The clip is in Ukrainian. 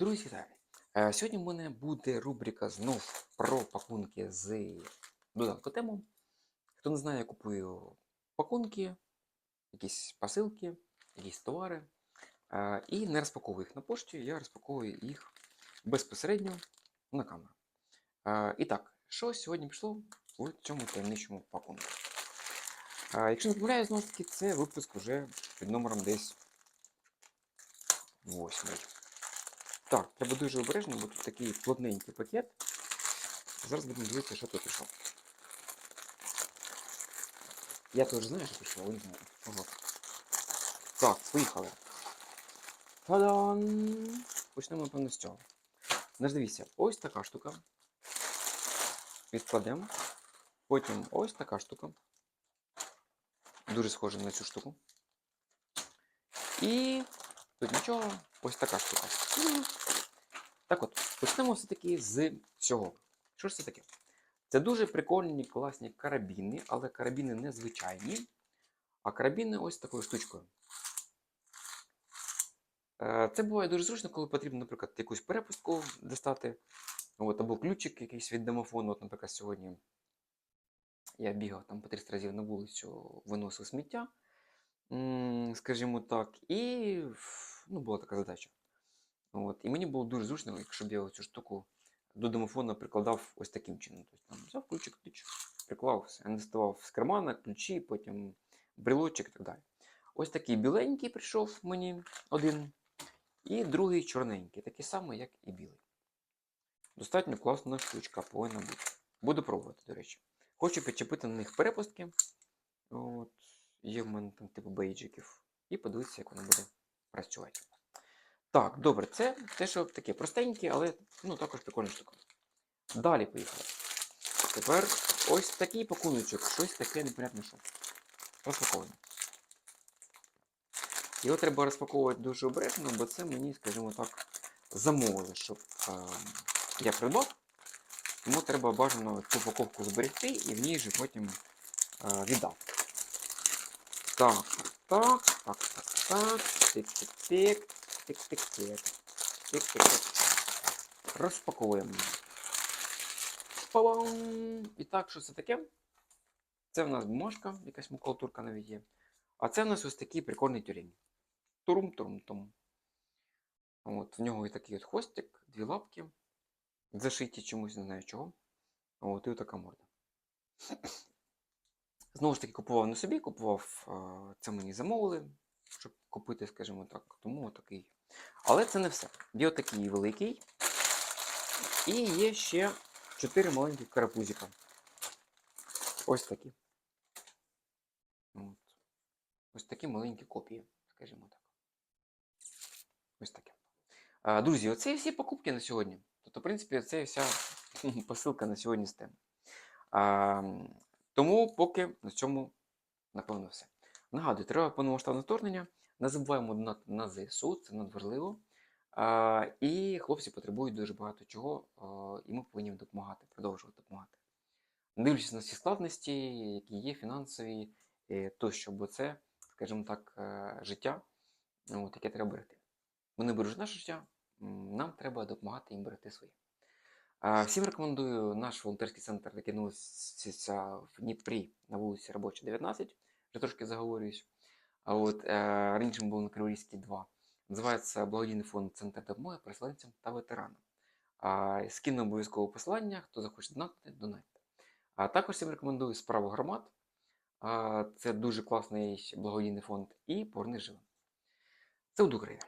Друзі, вітаю! Е, Сьогодні в мене буде рубрика знов про пакунки з додатку тему. Хто не знає, я купую пакунки, якісь посилки, якісь товари е, і не розпаковую їх на пошті, я розпаковую їх безпосередньо на камеру. Е, І так, що сьогодні пішло в цьому таємничому пакунку? Якщо не помиляю, знову ж таки, це випуск вже під номером десь восьмий. Так, треба дуже обережно, бо тут такий плотненький пакет. Зараз будемо дивитися, що тут пішло. Я теж знаю, що пішло, але не знаю. Ого. Так, поїхали. Та-дам! Почнемо, напевно, з цього. Значить, дивіться, ось така штука. Відкладемо. Потім ось така штука. Дуже схожа на цю штуку. І тут нічого, ось така штука. Так от, почнемо все-таки з цього. Що ж це таке? Це дуже прикольні, класні карабіни, але карабіни не звичайні, а карабіни ось такою штучкою. Е, Це буває дуже зручно, коли потрібно, наприклад, якусь перепустку достати. От, або ключик якийсь від домофону. От, наприклад, сьогодні я бігав там по 300 разів на вулицю, виносив сміття, скажімо так, і ну, була така задача. От. І мені було дуже зручно, якщо б я цю штуку до домофона прикладав ось таким чином. Тобто там взяв ключик, ключ, приклав не доставав з кармана, ключі, потім брелочок і так далі. Ось такий біленький прийшов мені один, і другий чорненький, такий самий, як і білий. Достатньо класна штучка повинна бути. Буду пробувати, до речі. Хочу підчепити на них перепустки. От. Є в мене там типу бейджиків. І подивитися, як воно буде працювати. Так, добре, це те, що таке простеньке, але ну, також прикольна штука. Далі поїхали. Тепер ось такий пакуночок, щось таке непонятне що. Розпаковуємо. Його треба розпаковувати дуже обережно, бо це мені, скажімо так, замовили, щоб е, я придбав. Тому треба бажано цю упаковку зберегти і в ній же потім е, віддав. Так, так, так, так, так, тик-тик-тик. Тик-тик-тик. Тик-тик-тик. Розпаковуємо. Па-бам! І так, що це таке? Це в нас бумажка, якась макулатурка навіть є. А це в нас ось такий прикольний тюрень. Турум-турум-тум. От, в нього і такий от хвостик, дві лапки. Зашиті чомусь, не знаю чого. От, і така морда. Знову ж таки, купував не собі, купував, це мені замовили щоб купити, скажімо так. Тому отакий. Але це не все. Є отакий великий. І є ще 4 маленьких карапузика. Ось такі. От. Ось такі маленькі копії, скажімо так. Ось таке. А, Друзі, оце і всі покупки на сьогодні. Тобто, в принципі, це вся посилка на сьогодні з теми. А, Тому поки на цьому, напевно, все. Нагадую, треба повномасштабне вторгнення. Не забуваємо донати на ЗСУ, це надважливо. А, І хлопці потребують дуже багато чого, а, і ми повинні допомагати, продовжувати допомагати. Не дивлячись на всі складності, які є, фінансові е, тощо, бо це, скажімо так, е, життя, от, яке треба берегти. Вони бережуть наше життя, нам треба допомагати їм берегти своє. А, Всім рекомендую наш волонтерський центр, який знаходиться в Дніпрі на вулиці Робоча, 19 вже трошки заговорююсь. А от е, раніше ми були на Криворізькій 2. Називається благодійний фонд Центр допомоги переселенцям та ветеранам. А, скину обов'язково посилання, хто захоче донатити, донатьте. А також всім рекомендую справу громад. А, це дуже класний благодійний фонд і поверни живим. Це у Україна.